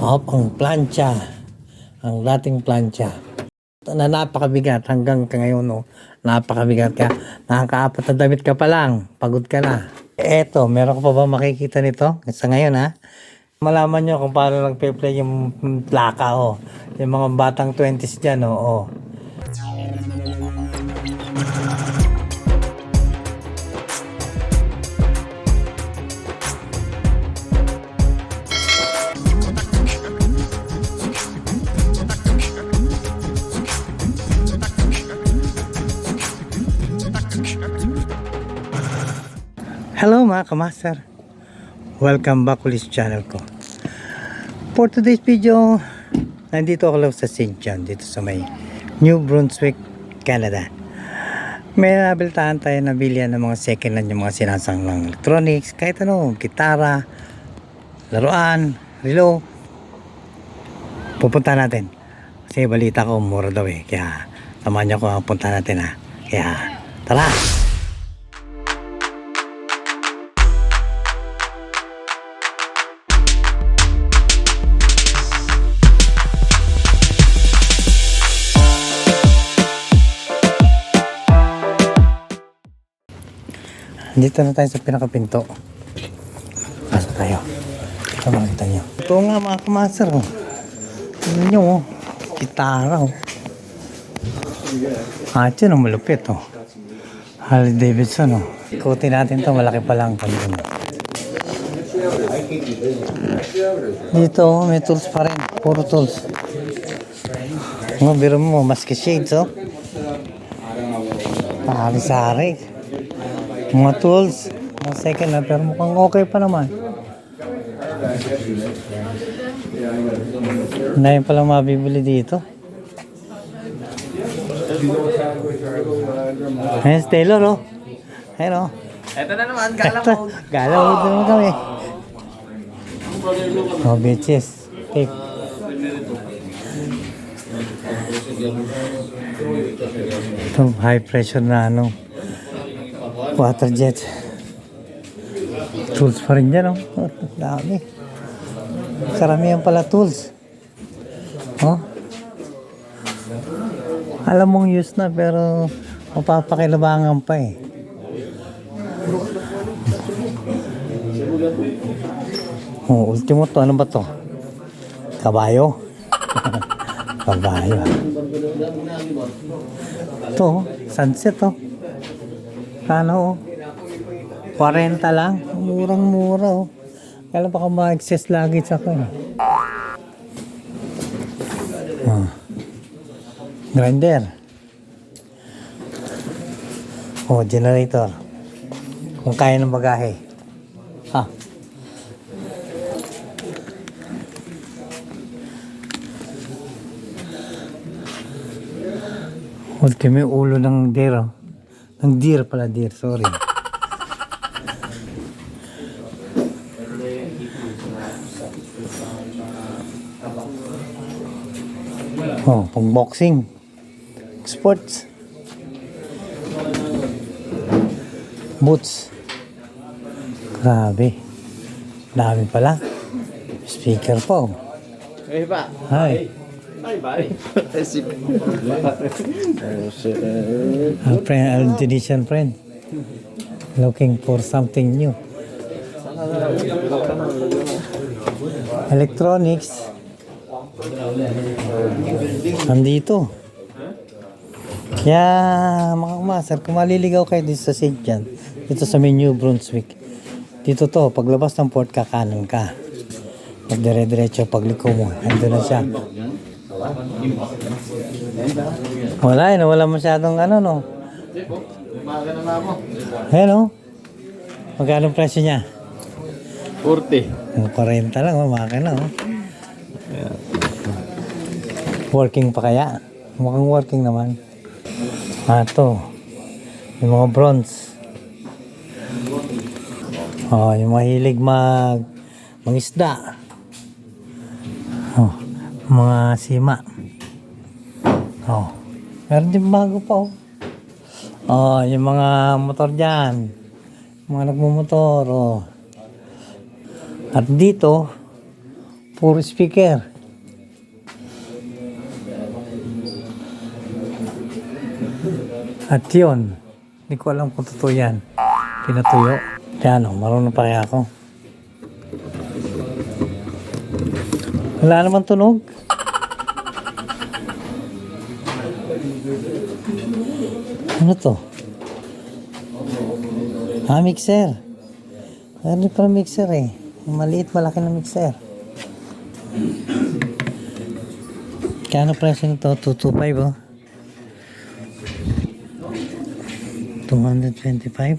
Hop, ang plancha. Ang dating plancha. Na napakabigat hanggang ngayon, no? Napakabigat ka. Nakakaapat na damit ka pa lang. Pagod ka na. Eto, meron ka pa ba makikita nito? Sa ngayon, ha? Malaman nyo kung paano lang play yung plaka, oh. Yung mga batang 20s dyan, oh. oh. Hello mga kamaster. Welcome back ulit sa channel ko. For today's video, nandito ako lang sa St. John, dito sa may New Brunswick, Canada. May nabiltahan tayo na bilyan ng mga second hand yung mga sinasanglang electronics, kahit ano, gitara, laruan, relo. Pupunta natin. Kasi balita ko, mura daw eh. Kaya, tamahan niyo ko, punta natin ha. Kaya, tara! Dito na tayo sa pinakapinto. Pasok tayo. Ito makita nyo. Ito nga mga kamaster. Oh. Tingnan nyo. Oh. Gitara. Oh. Ito na malupit. Oh. Harley Davidson. Oh. Ikutin natin to Malaki pa lang. Kanina. Dito, oh, may tools pa rin. Puro tools. Mga mo, maski shades, oh. Sari-sari. Mga tools. Mga second na, pero mukhang okay pa naman. Dahil pala mabibili dito. Ayan si Taylor, oh. Ayan, oh. Ito na naman, gala mode. Naman kami. Oh, bitches. Tape. Ito, high pressure na ano. Water jet. Tools pa rin dyan, oh. Dami. Karamihan pala tools. Oh. Alam mong use na pero mapapakilabangan pa eh. Oh, ultimo to. Ano ba to? Kabayo? Kabayo. Ito, oh, sunset oh. Oh. 40 lang. Murang-mura oh. Kaya baka ma-excess lagi sa akin. Oh. Grinder. Oh, generator. Kung kaya ng bagahe. Ah. Ultimo ulo ng deer. Ng deer pala, deer. Sorry. Oh, pang boxing. Sports. Boots. Grabe. Dami pala. Speaker pa oh. Eh pa. Hi. Si A friend, a Indonesian friend. Looking for something new. Electronics. Nandito. Kaya mga kumaster, kung maliligaw kayo dito sa St. John, dito sa may New Brunswick, dito to, paglabas ng port, kakanan ka. Pag dire-diretso, pagliko mo, andun na siya. Wala eh, wala masyadong ano no. Umaga na na mo. Oh. Magkano presyo niya? 40. Ang 40 lang, oh, makina oh. Working pa kaya? Mukhang working naman. Ah, ito. Yung mga bronze. Oh, yung mahilig mag mangisda. Oh, mga sima. Oh. Meron din bago pa oh. Oh, yung mga motor dyan. Mga nagmumotor oh. At dito, Puro speaker. At yun, hindi ko alam kung totoo yan. Pinatuyo. Yan o, marunong pa kaya ako. Wala naman tunog. Ano to? Ah, mixer. Ano pa mixer eh. Maliit, malaki na mixer. Kano presyo nito? 225 oh. 225?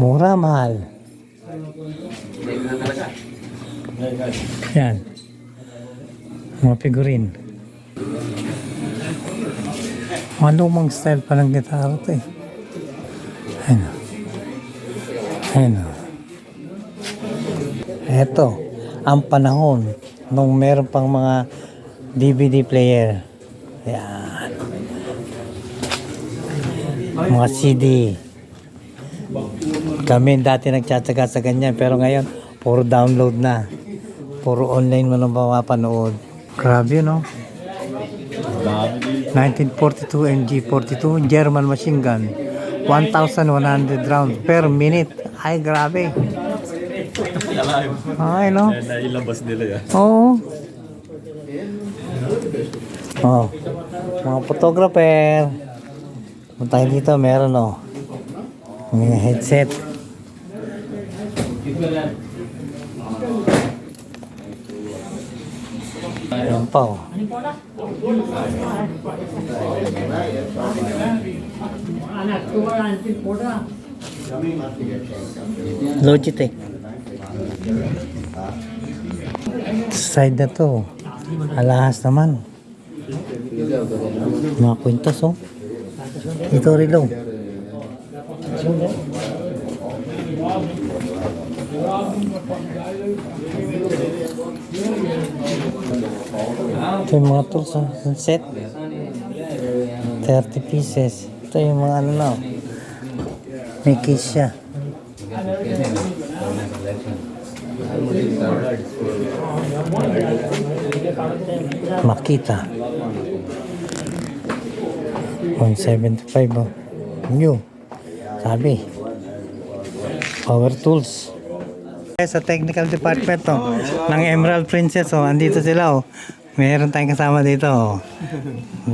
Mura, mahal. Yan. Mga figurine. Mga lumang style pa ng gitara to eh. Ayun. Ayun. oh. Eto, ang panahon nung meron pang mga DVD player. Yan. Mga CD. Kami dati nagtsatsaga sa ganyan pero ngayon puro download na. Puro online mo nang mapapanood. Grabe no? 1942 NG42 German machine gun. 1,100 rounds per minute. Ay grabe. Ay no? Nailabas nila yan. oo. Oh. Mga photographer. Kung tayo dito meron oh. May headset Ayan pa oh. Logitech. Side na to. Alahas naman. Mga kwintas oh. Ito rilo. Ito mga tools oh. Yung set. 30 pieces. Ito yung mga ano na oh. May case siya. Makita. 175 oh. New. Sabi. Power tools. Sa technical department oh, ng Emerald Princess oh, andito sila oh. Meron tayong kasama dito oh.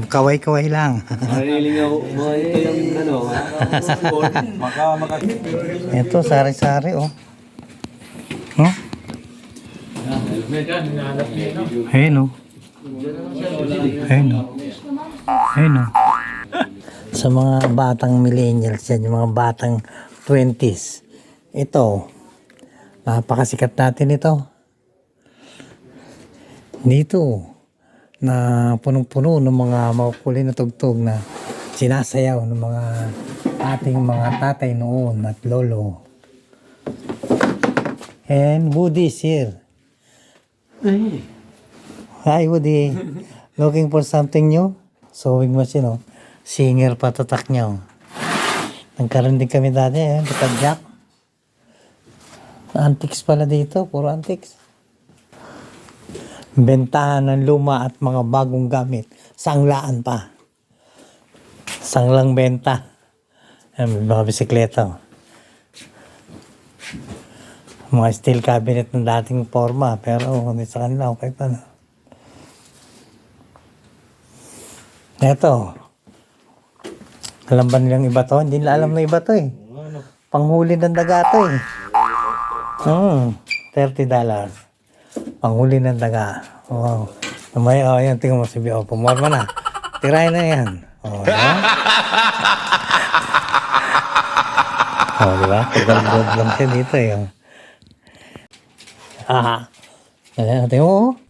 Kaway-kaway lang. Narilingaw mga ito yung ano. Maka, maka. Ito, sari-sari oh. Oh? Ayun oh. Ayun oh. Ayun oh. Sa mga batang millennials yan, yung mga batang 20s. Ito, napakasikat natin ito. Dito, na punong-puno ng mga makukulin na tugtog na sinasayaw ng mga ating mga tatay noon at lolo. And Woody is here. Hi Woody. Looking for something new? Sewing machine oh. Singer patatak niya oh. Nagkaroon din kami dati eh. Jack. Antiques pala dito. Puro antiques. Bentahan ng luma at mga bagong gamit. Sanglaan pa. Sanglang benta. Ayan, may mga bisikleta. oh. Mga steel cabinet ng dating forma. Pero hindi sa kanila, okay pa na. Eto. Alam ba nilang iba to? Hindi nila alam na iba to eh. Panghuli ng daga to eh. Hmm, 30 dollars. Panghuli ng daga. Wow. May, oh, yan, tingnan mo si Bio. Pumorma na. Tirahin na yan. Oh, yan. oh, di ba? Pagdagdag lang siya dito eh. oh. Ah. Ayan, tingnan mo. oh.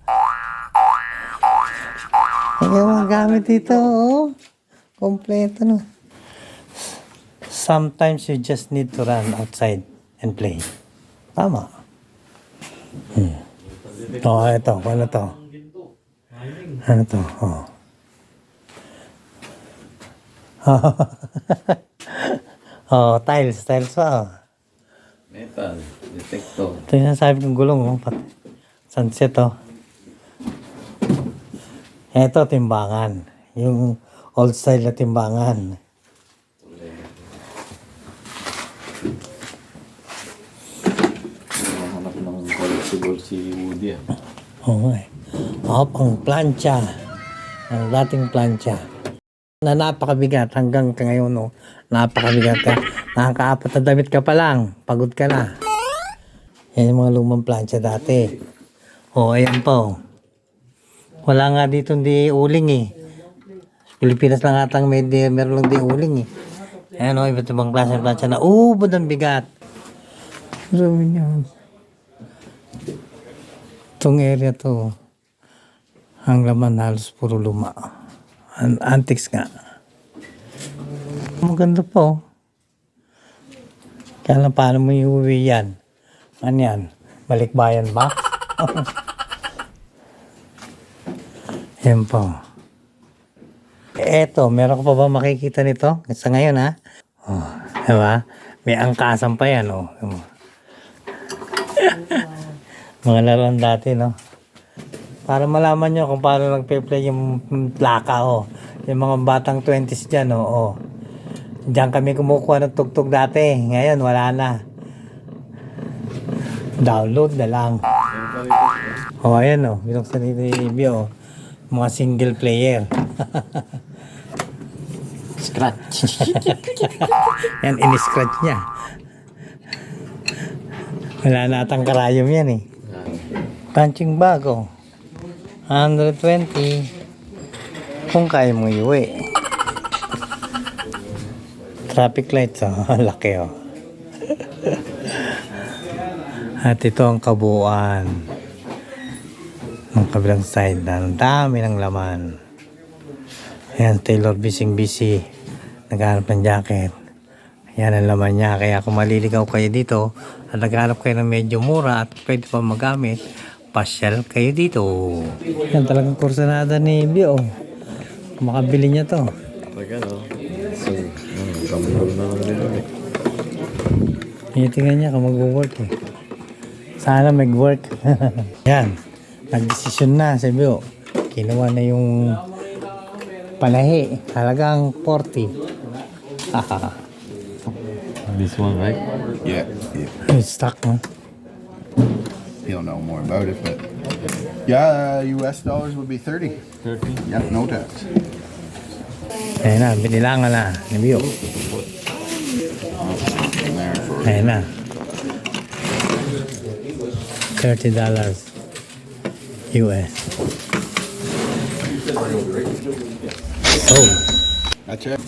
Ayan yung mga gamit dito, oh. Kompleto, no. Sometimes you just need to run outside and play. Tama. Hmm. Oh, ito. Ano to? Ano to? Oh. oh, tiles. Tiles pa, oh. Metal. Detector. Ito yung sabi kong gulong, oh. Sunset oh. Ito, timbangan. Yung old style na timbangan. Si Woody ah. Oo nga eh. Oh, pang plancha. Ang dating plancha. Na napakabigat hanggang ka ngayon, no? Napakabigat ka. Nakakaapat na damit ka pa lang. Pagod ka na. Yan yung mga lumang plancha dati. Oh, ayan pa oh. Wala nga dito di uling eh. Pilipinas lang atang may di, meron lang di uling eh. Ayan oh, iba't ibang klase ng plancha na ubod ang bigat. Sabi niya. Itong area to, ang laman halos puro luma. An antiques nga. Maganda pa oh. Kaya lang paano mo iuwi yan? Ano yan? Balikbayan ba? yan po. Eto, meron ka pa ba makikita nito? Sa ngayon ha? Oh, diba? May angkasan pa yan oh. Mga laruan dati, no? Para malaman nyo kung paano nagpe-play yung plaka, oh. Yung mga batang 20s dyan, oh. oh. Diyan kami kumukuha ng tugtog dati. Ngayon, wala na. Download na lang. Oh, ayan, oh. Binuksan ni Ibio, oh. Mga single player. Scratch. yan, in-scratch niya. Wala na atang karayom yan, eh. Punching bag, oh. 120. Kung kaya mo iuwi. Traffic lights, oh. Laki, oh. At ito ang kabuuan ng kabilang side na ang dami ng laman. Ayan, Taylor bising busy. Naghanap ng jacket. Yan ang laman niya. Kaya kung maliligaw kayo dito at naghanap kayo ng medyo mura at pwede pa magamit, pasyal kayo dito. Yan talagang kursanada ni Bio. Makabili niya to. Talaga no? So, um, kamulol na lang din ulit. Tinitingnan niya kung mag-work eh. Sana mag-work. Yan. Nagdesisyon na si Bio. Kinuha na yung palahi. Halagang 40. Haha. This one, right? Yeah, yeah. It's stuck no? He'll know more about it, but yeah, uh, U.S. dollars would be thirty. 30. Yeah, no tax. Ayan na, binilangan na ni Bio. In there for Ayan na. $30 US. Oh. that's it.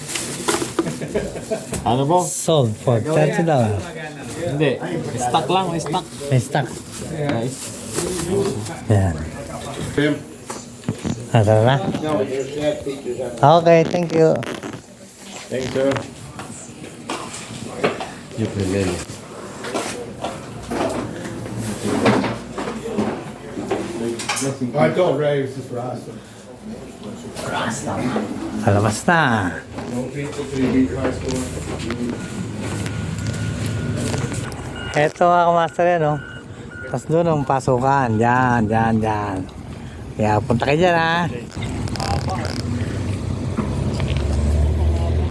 Ano po? Sold for $30 dollars. Hindi. Stock lang, may stock. May stock. Guys. Yan. Tim. Ah, tara na. Okay, thank you. Thanks, sir. Yung pileli. I told Ray it's just Rasta. Palabas na. Eto mga kamaster yan, oh. Tapos doon ang pasukan. Diyan, diyan, diyan. Kaya punta kayo dyan, ha.